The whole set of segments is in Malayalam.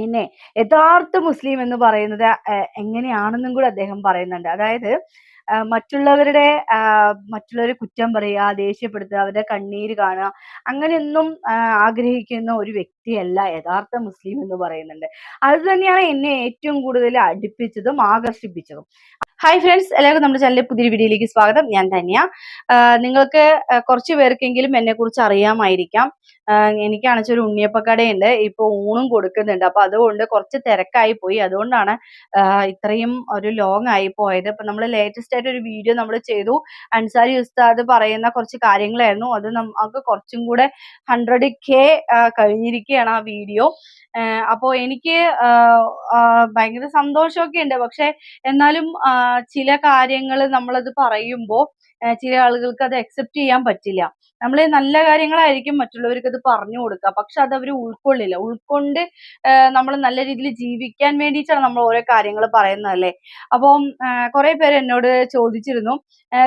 പിന്നെ യഥാർത്ഥ മുസ്ലിം എന്ന് പറയുന്നത് എങ്ങനെയാണെന്നും കൂടെ അദ്ദേഹം പറയുന്നുണ്ട്. അതായത് മറ്റുള്ളവരുടെ മറ്റുള്ളവരെ കുറ്റം പറയുക ദേഷ്യപ്പെടുത്തുക അവരുടെ കണ്ണീര് കാണുക അങ്ങനെയൊന്നും ആഗ്രഹിക്കുന്ന ഒരു വ്യക്തിയല്ല യഥാർത്ഥ മുസ്ലിം എന്ന് പറയുന്നുണ്ട്. അത് തന്നെയാണ് എന്നെ ഏറ്റവും കൂടുതൽ അടുപ്പിച്ചതും ആകർഷിപ്പിച്ചതും. ഹായ് ഫ്രണ്ട്സ് എല്ലാവർക്കും നമ്മുടെ ചാനലിലെ പുതിയൊരു വീഡിയോയിലേക്ക് സ്വാഗതം. ഞാൻ തന്നെയാ നിങ്ങൾക്ക് കുറച്ച് പേർക്കെങ്കിലും എന്നെ കുറിച്ച് അറിയാമായിരിക്കാം. എനിക്കാണെച്ചാൽ ഒരു ഉണ്ണിയപ്പക്കടയുണ്ട്. ഇപ്പൊ ഊണും കൊടുക്കുന്നുണ്ട്. അപ്പോൾ അതുകൊണ്ട് കുറച്ച് തിരക്കായി പോയി. അതുകൊണ്ടാണ് ഇത്രയും ഒരു ലോങ് ആയി പോയത്. ഇപ്പൊ നമ്മൾ ലേറ്റസ്റ്റ് ആയിട്ട് ഒരു വീഡിയോ നമ്മൾ ചെയ്തു. അൻസാരി ഉസ്താദ് പറയുന്ന കുറച്ച് കാര്യങ്ങളായിരുന്നു. അത് നമുക്ക് കുറച്ചും കൂടെ ഹൺഡ്രഡ് കെ കഴിഞ്ഞിരിക്കുകയാണ് ആ വീഡിയോ അപ്പോൾ എനിക്ക് ഭയങ്കര സന്തോഷമൊക്കെ ഉണ്ട്. പക്ഷെ എന്നാലും ചില കാര്യങ്ങൾ നമ്മളത് പറയുമ്പോൾ ചില ആളുകൾക്ക് അത് അക്സെപ്റ്റ് ചെയ്യാൻ പറ്റില്ല. നമ്മൾ നല്ല കാര്യങ്ങളായിരിക്കും മറ്റുള്ളവർക്ക് അത് പറഞ്ഞു കൊടുക്കുക. പക്ഷെ അത് അവർ ഉൾക്കൊള്ളില്ല. ഉൾക്കൊണ്ട് നമ്മൾ നല്ല രീതിയിൽ ജീവിക്കാൻ വേണ്ടിയിട്ടാണ് നമ്മൾ ഓരോ കാര്യങ്ങൾ പറയുന്നത് അല്ലേ? അപ്പം കുറെ പേര് എന്നോട് ചോദിച്ചിരുന്നു.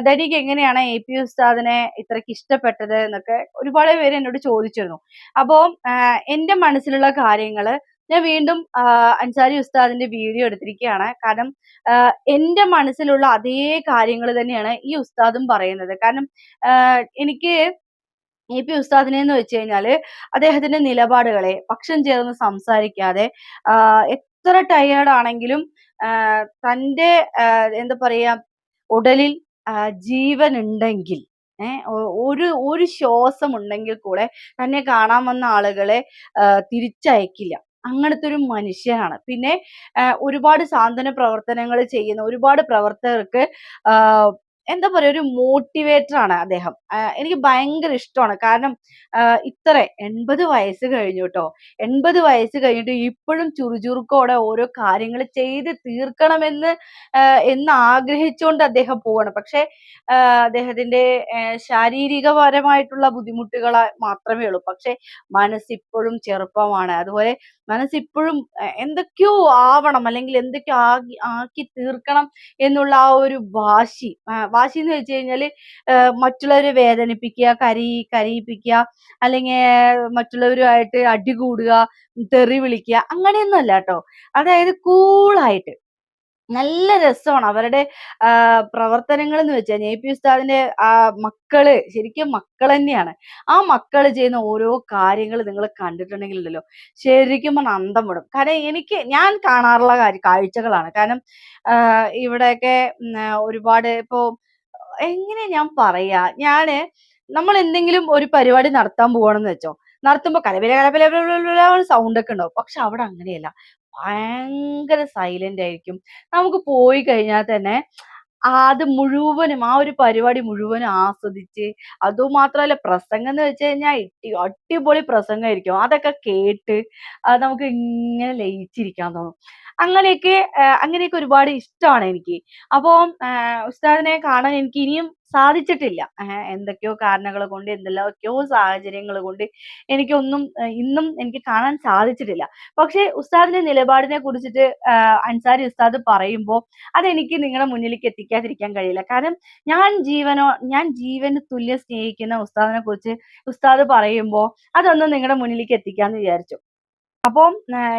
ദനിക്ക് എങ്ങനെയാണ് എ പി ഉസ്താദിനെ ഇത്രയ്ക്ക് ഇഷ്ടപ്പെട്ടത് എന്നൊക്കെ ഒരുപാട് പേര് എന്നോട് ചോദിച്ചിരുന്നു. അപ്പോൾ എന്റെ മനസ്സിലുള്ള കാര്യങ്ങൾ ഞാൻ വീണ്ടും അൻസാരി ഉസ്താദിന്റെ വീഡിയോ എടുത്തിരിക്കുകയാണ് കാരണം എന്റെ മനസ്സിലുള്ള അതേ കാര്യങ്ങൾ തന്നെയാണ് ഈ ഉസ്താദും പറയുന്നത്. കാരണം എനിക്ക് എ പി ഉസ്താദിനെ എന്ന് വെച്ച് കഴിഞ്ഞാൽ അദ്ദേഹത്തിന്റെ നിലപാടുകളെ പക്ഷം ചേർന്ന് സംസാരിക്കാതെ എത്ര ടയേർഡ് ആണെങ്കിലും തന്റെ എന്താ പറയാ ഉടലിൽ ജീവൻ ഉണ്ടെങ്കിൽ ഒരു ഒരു ശ്വാസം ഉണ്ടെങ്കിൽ കൂടെ തന്നെ കാണാൻ വന്ന ആളുകളെ തിരിച്ചയക്കില്ല. അങ്ങനത്തെ ഒരു മനുഷ്യനാണ്. പിന്നെ ഒരുപാട് സാന്ത്വന പ്രവർത്തനങ്ങൾ ചെയ്യുന്ന ഒരുപാട് പ്രവർത്തകർക്ക് എന്താ പറയുക ഒരു മോട്ടിവേറ്റർ ആണ് അദ്ദേഹം. എനിക്ക് ഭയങ്കര ഇഷ്ടമാണ്. കാരണം ഇത്ര എൺപത് വയസ്സ് കഴിഞ്ഞു കേട്ടോ എൺപത് വയസ്സ് കഴിഞ്ഞിട്ട് ഇപ്പോഴും ചുറുചുറുക്കോടെ ഓരോ കാര്യങ്ങൾ ചെയ്ത് തീർക്കണമെന്ന് എന്ന് ആഗ്രഹിച്ചുകൊണ്ട് അദ്ദേഹം പോവാണ്. പക്ഷെ അദ്ദേഹത്തിന്റെ ശാരീരികപരമായിട്ടുള്ള ബുദ്ധിമുട്ടുകൾ മാത്രമേ ഉള്ളൂ. പക്ഷെ മനസ്സിപ്പോഴും ചെറുപ്പമാണ്. അതുപോലെ മനസ്സിപ്പോഴും എന്തൊക്കെയോ ആവണം അല്ലെങ്കിൽ എന്തൊക്കെയോ ആക്കി ആക്കി തീർക്കണം എന്നുള്ള ആ ഒരു വാശി. വാശി എന്ന് വെച്ച് കഴിഞ്ഞാൽ മറ്റുള്ളവരെ വേദനിപ്പിക്കുക കരി കരയിപ്പിക്കുക അല്ലെങ്കിൽ മറ്റുള്ളവരുമായിട്ട് അടികൂടുക തെറി വിളിക്കുക അങ്ങനെയൊന്നും അല്ല കേട്ടോ. അതായത് കൂളായിട്ട് നല്ല രസമാണ്. അവരുടെ പ്രവർത്തനങ്ങൾ എന്ന് വെച്ചാൽ എ പി ഉസ്താദിന്റെ ആ മക്കൾ ശരിക്കും മക്കൾ തന്നെയാണ്. ആ മക്കൾ ചെയ്യുന്ന ഓരോ കാര്യങ്ങൾ നിങ്ങൾ കണ്ടിട്ടുണ്ടെങ്കിൽ ഉണ്ടല്ലോ ശരിക്കും പറഞ്ഞാൽ അന്തം വിടും. കാരണം എനിക്ക് ഞാൻ കാണാറുള്ള കാര്യ കാഴ്ചകളാണ്. കാരണം ഇവിടെയൊക്കെ ഒരുപാട് ഇപ്പോ എങ്ങനെ ഞാൻ പറയാ ഞാൻ നമ്മൾ എന്തെങ്കിലും ഒരു പരിപാടി നടത്താൻ പോവാണെന്ന് വെച്ചോ നടത്തുമ്പോ കലപില കലപില സൗണ്ട് ഒക്കെ ഉണ്ടാവും. പക്ഷെ അവിടെ അങ്ങനെയല്ല. ഭയങ്കര സൈലന്റ് ആയിരിക്കും. നമുക്ക് പോയി കഴിഞ്ഞാൽ തന്നെ അത് മുഴുവനും ആ ഒരു പരിപാടി മുഴുവനും ആസ്വദിച്ച് അതുമാത്രമല്ല പ്രസംഗം എന്ന് വെച്ച് കഴിഞ്ഞാൽ അടിപൊളി പ്രസംഗമായിരിക്കും. അതൊക്കെ കേട്ട് നമുക്ക് ഇങ്ങനെ ലയിച്ചിരിക്കാൻ തോന്നും. അങ്ങനെയൊക്കെ അങ്ങനെയൊക്കെ ഒരുപാട് ഇഷ്ടമാണ് എനിക്ക്. അപ്പോൾ ഉസ്താദിനെ കാണാൻ എനിക്ക് ഇനിയും സാധിച്ചിട്ടില്ല. എന്തൊക്കെയോ കാരണങ്ങൾ കൊണ്ട് എന്തെല്ലാമൊക്കെയോ സാഹചര്യങ്ങൾ കൊണ്ട് എനിക്കൊന്നും ഇന്നും എനിക്ക് കാണാൻ സാധിച്ചിട്ടില്ല. പക്ഷേ ഉസ്താദിന്റെ നിലപാടിനെ കുറിച്ചിട്ട് അൻസാരി ഉസ്താദ് പറയുമ്പോൾ അതെനിക്ക് നിങ്ങളുടെ മുന്നിലേക്ക് എത്തിക്കാതിരിക്കാൻ കഴിയില്ല. കാരണം ഞാൻ ജീവനോ ഞാൻ ജീവന് തുല്യം സ്നേഹിക്കുന്ന ഉസ്താദിനെ കുറിച്ച് ഉസ്താദ് പറയുമ്പോൾ അതൊന്നും നിങ്ങളുടെ മുന്നിലേക്ക് എത്തിക്കാന്ന് വിചാരിച്ചു. അപ്പം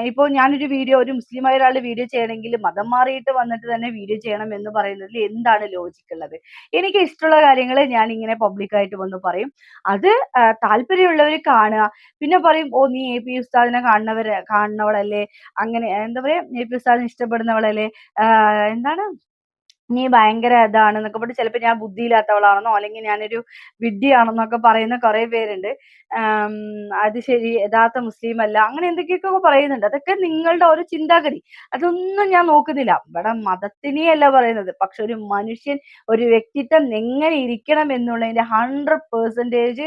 ഇപ്പോൾ ഞാനൊരു വീഡിയോ ഒരു മുസ്ലിമായ ഒരാളുടെ വീഡിയോ ചെയ്യണമെങ്കിൽ മതം മാറിയിട്ട് വന്നിട്ട് തന്നെ വീഡിയോ ചെയ്യണം എന്ന് പറയുന്നതിൽ എന്താണ് ലോജിക് ഉള്ളത്? എനിക്ക് ഇഷ്ടമുള്ള കാര്യങ്ങൾ ഞാൻ ഇങ്ങനെ പബ്ലിക്കായിട്ട് വന്ന് പറയും. അത് താല്പര്യമുള്ളവർ കാണുക. പിന്നെ പറയും ഓ നീ എ പി ഉസ്താദിനെ കാണുന്നവരെ കാണുന്നവളല്ലേ? അങ്ങനെ എന്താ പറയാ? എ പി ഉസ്താദിനെ ഇഷ്ടപ്പെടുന്നവളല്ലേ? എന്താണ്? നീ ഭയങ്കര ഇതാണ് എന്നൊക്കെ പറഞ്ഞിട്ട് ചിലപ്പോൾ ഞാൻ ബുദ്ധിയില്ലാത്തവളാണെന്നോ അല്ലെങ്കിൽ ഞാനൊരു വിഡ്ഢിയാണെന്നൊക്കെ പറയുന്ന കുറെ പേരുണ്ട്. അത് ശരി യഥാർത്ഥ മുസ്ലിം അല്ല അങ്ങനെ എന്തൊക്കെയൊക്കെ പറയുന്നുണ്ട്. അതൊക്കെ നിങ്ങളുടെ ഒരു ചിന്താഗതി. അതൊന്നും ഞാൻ നോക്കുന്നില്ല. ഇവിടെ മതത്തിനെയല്ല പറയുന്നത്. പക്ഷെ ഒരു മനുഷ്യൻ ഒരു വ്യക്തിത്വം എങ്ങനെ ഇരിക്കണം എന്നുള്ളതിന്റെ ഹൺഡ്രഡ് പേഴ്സന്റേജ്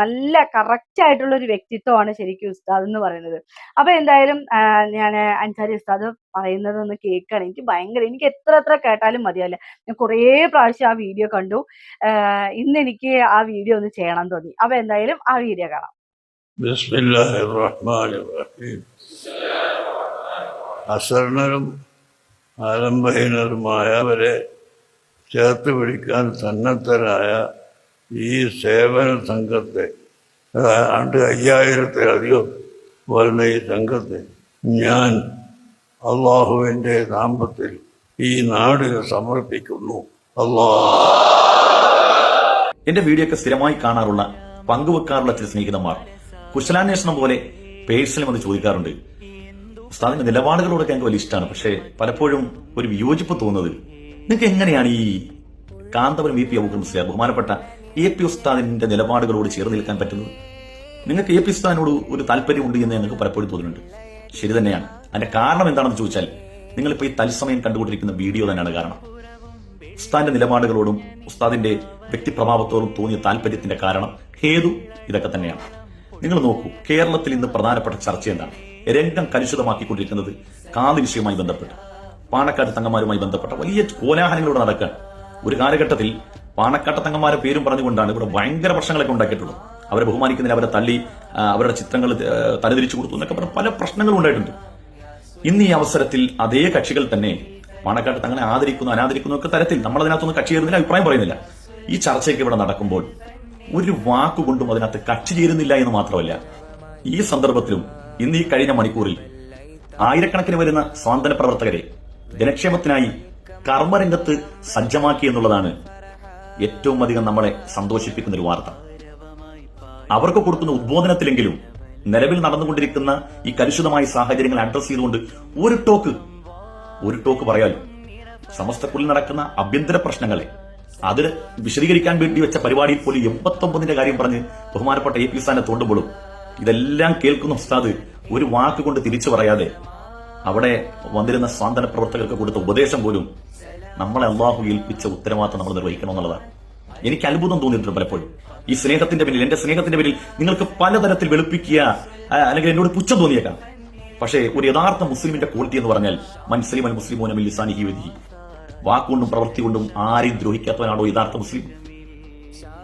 നല്ല കറക്റ്റ് ആയിട്ടുള്ള ഒരു വ്യക്തിത്വമാണ് ശരിക്കും ഉസ്താദ് എന്ന് പറയുന്നത്. അപ്പൊ എന്തായാലും ഞാൻ അൻസാരി ഉസ്താദ് പറയുന്നത് ഒന്ന് കേൾക്കണം. എനിക്ക് ഭയങ്കര എനിക്ക് എത്ര എത്ര കേട്ടാലും മതിയല്ല ഞാൻ കുറേ പ്രാവശ്യം ആ വീഡിയോ കണ്ടു. ഇന്ന് എനിക്ക് ആ വീഡിയോ ഒന്ന് ചെയ്യണം തോന്നി. അപ്പൊ എന്തായാലും ആ വീഡിയോ കാണാം. അസരണരും ആലംബഹീനരുമായവരെ ചേർത്ത് പിടിക്കാൻ സന്നദ്ധരായ ഈ സേവന സംഘത്തെ ആണ്ട് അയ്യായിരത്തിലധികം വരുന്ന ഈ സംഘത്തെ ഞാൻ അള്ളാഹുവിന്റെ നാമത്തിൽ ഈ നാടിന് സമർപ്പിക്കുന്നു. അള്ളാഹ് എന്റെ വീഡിയോ ഒക്കെ സ്ഥിരമായി കാണാറുള്ള പങ്കുവെക്കാറുള്ള ചില സ്നേഹിതന്മാർ കുശലാന്വേഷണം പോലെ പേഴ്സണലും അത് ചോദിക്കാറുണ്ട്. ഉസ്താദിന്റെ നിലപാടുകളോടൊക്കെ എനിക്ക് വലിയ ഇഷ്ടമാണ്. പക്ഷേ പലപ്പോഴും ഒരു വിയോജിപ്പ് തോന്നുന്നത് നിങ്ങൾക്ക് എങ്ങനെയാണ് ഈ കാന്തപുരം വി പി അബൂക്കർ ബഹുമാനപ്പെട്ട എ പി ഉസ്താദിന്റെ നിലപാടുകളോട് ചേർന്ന് നിൽക്കാൻ പറ്റുന്നത്? നിങ്ങൾക്ക് എ പി ഉസ്താദിനോട് ഒരു താല്പര്യമുണ്ട് എന്ന് ഞങ്ങൾക്ക് പലപ്പോഴും തോന്നുന്നുണ്ട്. ശരി തന്നെയാണ്. അതിന്റെ കാരണം എന്താണെന്ന് ചോദിച്ചാൽ നിങ്ങളിപ്പോൾ ഈ തത്സമയം കണ്ടുകൊണ്ടിരിക്കുന്ന വീഡിയോ തന്നെയാണ് കാരണം. ഉസ്താദിന്റെ നിലപാടുകളോടും ഉസ്താദിന്റെ വ്യക്തിപ്രഭാവത്തോടും തോന്നിയ താല്പര്യത്തിന്റെ കാരണം ഹേതു ഇതൊക്കെ തന്നെയാണ്. നിങ്ങൾ നോക്കൂ കേരളത്തിൽ ഇന്ന് പ്രധാനപ്പെട്ട ചർച്ച എന്താണ്? രംഗം കലുഷിതമാക്കിക്കൊണ്ടിരിക്കുന്നത് കാതി വിഷയവുമായി ബന്ധപ്പെട്ട് പാണക്കാട്ട് തങ്ങന്മാരുമായി ബന്ധപ്പെട്ട വലിയ കോലാഹലങ്ങളോട് നടക്കാൻ. ഒരു കാലഘട്ടത്തിൽ പാണക്കാട്ട് തങ്ങന്മാരെ പേരും പറഞ്ഞുകൊണ്ടാണ് ഇവിടെ ഭയങ്കര പ്രശ്നങ്ങളൊക്കെ ഉണ്ടാക്കിയിട്ടുള്ളത്. അവരെ ബഹുമാനിക്കുന്നില്ല അവരെ തള്ളി അവരുടെ ചിത്രങ്ങൾ തലതിരിച്ചു കൊടുത്തു എന്നൊക്കെ പറഞ്ഞ പല പ്രശ്നങ്ങളും ഉണ്ടായിട്ടുണ്ട്. ഇന്ന് ഈ അവസരത്തിൽ അതേ കക്ഷികൾ തന്നെ പാണക്കാട്ട് തങ്ങളെ ആദരിക്കുന്നു അനാദരിക്കുന്നു ഒക്കെ തരത്തിൽ നമ്മൾ അതിനകത്തൊന്നും കക്ഷി ചേരുന്നില്ല അഭിപ്രായം പറയുന്നില്ല. ഈ ചർച്ചയൊക്കെ ഇവിടെ നടക്കുമ്പോൾ ഒരു വാക്കുകൊണ്ടും അതിനകത്ത് കക്ഷി ചേരുന്നില്ല എന്ന് മാത്രമല്ല ഈ സന്ദർഭത്തിലും ഇന്ന് ഈ കഴിഞ്ഞ മണിക്കൂറിൽ ആയിരക്കണക്കിന് വരുന്ന സ്വാതന്ത്ര്യ പ്രവർത്തകരെ ജനക്ഷേമത്തിനായി കർമ്മരംഗത്ത് സജ്ജമാക്കി എന്നുള്ളതാണ് ഏറ്റവും അധികം നമ്മളെ സന്തോഷിപ്പിക്കുന്ന ഒരു വാർത്ത. അവർക്ക് കൊടുക്കുന്ന ഉദ്ബോധനത്തിലെങ്കിലും നിലവിൽ നടന്നുകൊണ്ടിരിക്കുന്ന ഈ കലുഷിതമായ സാഹചര്യങ്ങൾ അഡ്രസ് ചെയ്തുകൊണ്ട് ഒരു ടോക്ക് ഒരു ടോക്ക് പറയാലോ? സമസ്തക്കുള്ളിൽ നടക്കുന്ന ആഭ്യന്തര പ്രശ്നങ്ങളെ അത് വിശദീകരിക്കാൻ വേണ്ടി വെച്ച പരിപാടിയിൽ പോലും എൺപത്തൊമ്പതിന്റെ കാര്യം പറഞ്ഞ് ബഹുമാനപ്പെട്ട എ പി സ്ഥാനെ തോണ്ടുമ്പോഴും ഇതെല്ലാം കേൾക്കുന്ന ഉസ്താദ് ഒരു വാക്ക് കൊണ്ട് തിരിച്ചു പറയാതെ അവിടെ വന്നിരുന്ന സ്വാതന്ത്ര്യ പ്രവർത്തകർക്ക് കൊടുത്ത ഉപദേശം പോലും നമ്മളെ അള്ളാഹു ഏൽപ്പിച്ച ഉത്തരവാദിത്തം നമ്മൾ നിർവഹിക്കണം എന്നുള്ളതാണ് എനിക്ക് അത്ഭുതം തോന്നിയിട്ടുണ്ട് പലപ്പോഴും. ഈ സ്നേഹത്തിന്റെ പിന്നിൽ എന്റെ സ്നേഹത്തിന്റെ പിന്നിൽ നിങ്ങൾക്ക് പലതരത്തിൽ വെളുപ്പിക്കുക അല്ലെങ്കിൽ എന്നോട് പുച്ഛം തോന്നിയേക്കാം. പക്ഷേ ഒരു യഥാർത്ഥ മുസ്ലിമിന്റെ ക്വാളിറ്റി എന്ന് പറഞ്ഞാൽ മൻസലിം മുസ്ലിമോന ലിസാനിഹി വദിഹി വാക്കുകൊണ്ടും പ്രവൃത്തി കൊണ്ടും ആരെയും ദ്രോഹിക്കാത്തവനാണോ യഥാർത്ഥ മുസ്ലിം?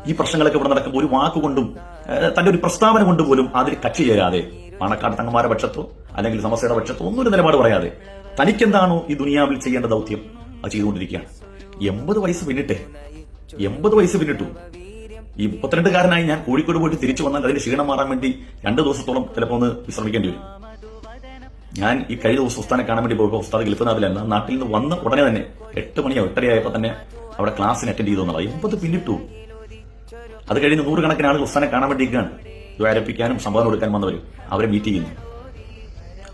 ഈ പ്രശ്നങ്ങളൊക്കെ ഇവിടെ നടക്കുമ്പോൾ ഒരു വാക്കുകൊണ്ടും തന്റെ ഒരു പ്രസ്താവന കൊണ്ട് പോലും അതിൽ കക്ഷി ചേരാതെ പാണക്കാട് തങ്ങന്മാരുടെ പക്ഷത്തോ അല്ലെങ്കിൽ സമസ്യയുടെ പക്ഷത്തോ ഒന്നും ഒരു നിലപാട് പറയാതെ തനിക്കെന്താണോ ഈ ദുനിയാവിൽ ചെയ്യേണ്ട ദൗത്യം? അത് ചെയ്തുകൊണ്ടിരിക്കുകയാണ്. എൺപത് വയസ്സ് പിന്നിട്ടെ എൺപത് വയസ്സ് പിന്നിട്ടു. ഈ മുപ്പത്തിരണ്ടുകാരനായി ഞാൻ കോഴിക്കോട് പോയിട്ട് തിരിച്ചു വന്നാൽ അതിന്റെ ക്ഷീണം മാറാൻ വേണ്ടി രണ്ട് ദിവസത്തോളം ചിലപ്പോൾ ഒന്ന് വിശ്രമിക്കേണ്ടി വരും. ഞാൻ ഈ കഴിഞ്ഞ ദിവസം ഉസ്താനെ കാണാൻ വേണ്ടി പോയപ്പോൾ ഉസ്താദ് ആ നാട്ടിൽ നിന്ന് വന്ന ഉടനെ തന്നെ എട്ട് മണിയോ എട്ടരയായപ്പോൾ തന്നെ അവിടെ ക്ലാസ്സിന് അറ്റൻഡ് ചെയ്തു എന്നുള്ളത്. എൺപത് പിന്നിട്ടു. അത് കഴിഞ്ഞ് നൂറുകണക്കിന് ആളുകൾ ഉസ്താനെ കാണാൻ വേണ്ടിയിരിക്കുകയാണ്. ദ്വാരപ്പിക്കാനും സംഭാവന കൊടുക്കാൻ വന്നവർ അവരെ മീറ്റ് ചെയ്യുന്നു.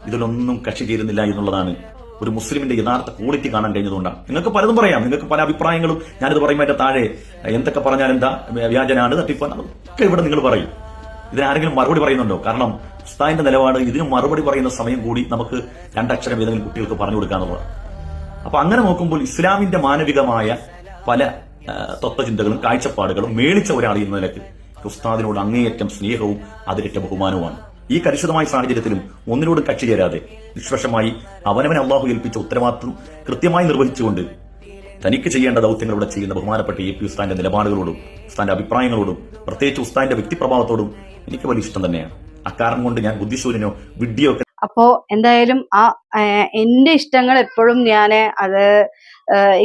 ഇതിലൊന്നും കക്ഷി ചേരുന്നില്ല എന്നുള്ളതാണ് ഒരു മുസ്ലിമിന്റെ യഥാർത്ഥ ക്വാളിറ്റി കാണാൻ കഴിഞ്ഞതുകൊണ്ടാണ്. നിങ്ങൾക്ക് പലതും പറയാം. നിങ്ങൾക്ക് പല അഭിപ്രായങ്ങളും ഞാനിത് പറയുമ്പോൾ താഴെ എന്തൊക്കെ പറഞ്ഞാൽ എന്താ വ്യാജനാണ് തട്ടിപ്പാണ് അതൊക്കെ ഇവിടെ നിങ്ങൾ പറയും. ഇതിനാരെങ്കിലും മറുപടി പറയുന്നുണ്ടോ? കാരണം ഉസ്താദിന്റെ നിലപാട് ഇതിന് മറുപടി പറയുന്ന സമയം കൂടി നമുക്ക് രണ്ടക്ഷരം ഏതെങ്കിലും കുട്ടികൾക്ക് പറഞ്ഞു കൊടുക്കാന്നുള്ളതാണ്. അപ്പൊ അങ്ങനെ നോക്കുമ്പോൾ ഇസ്ലാമിന്റെ മാനവികമായ പല തത്വചിന്തകളും കാഴ്ചപ്പാടുകളും മേളിച്ച ഒരാൾ എന്ന നിലയ്ക്ക് ഉസ്താദിനോട് അങ്ങേയറ്റം സ്നേഹവും അതിരറ്റ ബഹുമാനവുമാണ്. ഈ കലുഷിതമായ സാഹചര്യത്തിലും ഒന്നിനോടും കക്ഷി ചേരാതെ നിഷ്പക്ഷമായി അവനവൻ അള്ളാഹു ഏൽപ്പിച്ച ഉത്തരവാദിത്വം കൃത്യമായി നിർവഹിച്ചുകൊണ്ട് തനിക്ക് ചെയ്യേണ്ട ദൗത്യങ്ങൾ ചെയ്യുന്ന ബഹുമാനപ്പെട്ട എ പി ഉസ്താന്റെ നിലപാടുകളോടും ഉസ്താന്റെ അഭിപ്രായങ്ങളോടും പ്രത്യേകിച്ച് ഉസ്താന്റെ വ്യക്തിപ്രഭാവത്തോടും എനിക്ക് വലിയ ഇഷ്ടം തന്നെയാണ്. അക്കാരണം കൊണ്ട് ഞാൻ ബുദ്ധിശൂന്യനോ ഒക്കെ അപ്പോ എന്തായാലും ആ എന്റെ ഇഷ്ടങ്ങൾ എപ്പോഴും ഞാൻ അത്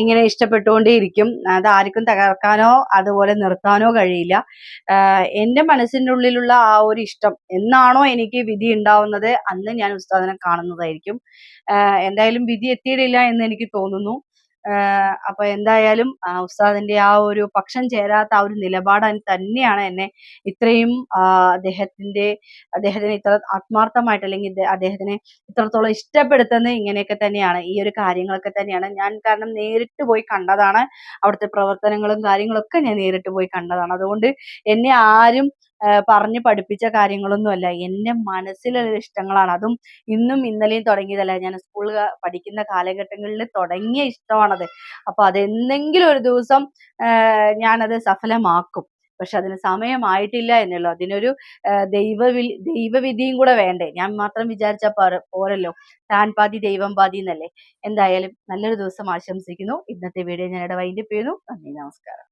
ഇങ്ങനെ ഇഷ്ടപ്പെട്ടുകൊണ്ടേയിരിക്കും. അത് ആർക്കും തകർക്കാനോ അതുപോലെ നിർത്താനോ കഴിയില്ല. എന്റെ എന്റെ മനസ്സിന്റെ ഉള്ളിലുള്ള ആ ഒരു ഇഷ്ടം എന്നാണോ എനിക്ക് വിധി ഉണ്ടാവുന്നത് അന്ന് ഞാൻ ഉസ്താദിനെ കാണുന്നതായിരിക്കും. എന്തായാലും വിധി എത്തിയിട്ടില്ല എന്ന് എനിക്ക് തോന്നുന്നു. അപ്പൊ എന്തായാലും ഉസ്താദിന്റെ ആ ഒരു പക്ഷം ചേരാത്ത ആ ഒരു നിലപാട് തന്നെയാണ് എന്നെ ഇത്രയും അദ്ദേഹത്തിന്റെ അദ്ദേഹത്തിന് ഇത്ര ആത്മാർത്ഥമായിട്ട് അല്ലെങ്കിൽ അദ്ദേഹത്തിനെ ഇത്രത്തോളം ഇഷ്ടപ്പെടുത്തുന്നത് ഇങ്ങനെയൊക്കെ തന്നെയാണ്. ഈ ഒരു കാര്യങ്ങളൊക്കെ തന്നെയാണ്. ഞാൻ കാരണം നേരിട്ട് പോയി കണ്ടതാണ്. അവിടുത്തെ പ്രവർത്തനങ്ങളും കാര്യങ്ങളൊക്കെ ഞാൻ നേരിട്ട് പോയി കണ്ടതാണ്. അതുകൊണ്ട് എന്നെ ആരും പറഞ്ഞ് പഠിപ്പിച്ച കാര്യങ്ങളൊന്നുമല്ല. എന്റെ മനസ്സിലുള്ള ഇഷ്ടങ്ങളാണ്. അതും ഇന്നും ഇന്നലെയും തുടങ്ങിയതല്ല. ഞാൻ സ്കൂൾ പഠിക്കുന്ന കാലഘട്ടങ്ങളിൽ തുടങ്ങിയ ഇഷ്ടമാണത്. അപ്പൊ അതെന്തെങ്കിലും ഒരു ദിവസം ഞാനത് സഫലമാക്കും. പക്ഷെ അതിന് സമയമായിട്ടില്ല എന്നുള്ളൂ. അതിനൊരു ദൈവ ദൈവവി ദൈവവിധിയും കൂടെ വേണ്ടേ. ഞാൻ മാത്രം വിചാരിച്ചാൽ പോരല്ലോ. താൻ പാതി ദൈവം പാതി എന്നല്ലേ. എന്തായാലും നല്ലൊരു ദിവസം ആശംസിക്കുന്നു. ഇന്നത്തെ വീഡിയോ ഞാൻ ഇവിടെ വൈൻഡപ്പ് ചെയ്യുന്നു. നന്ദി നമസ്കാരം.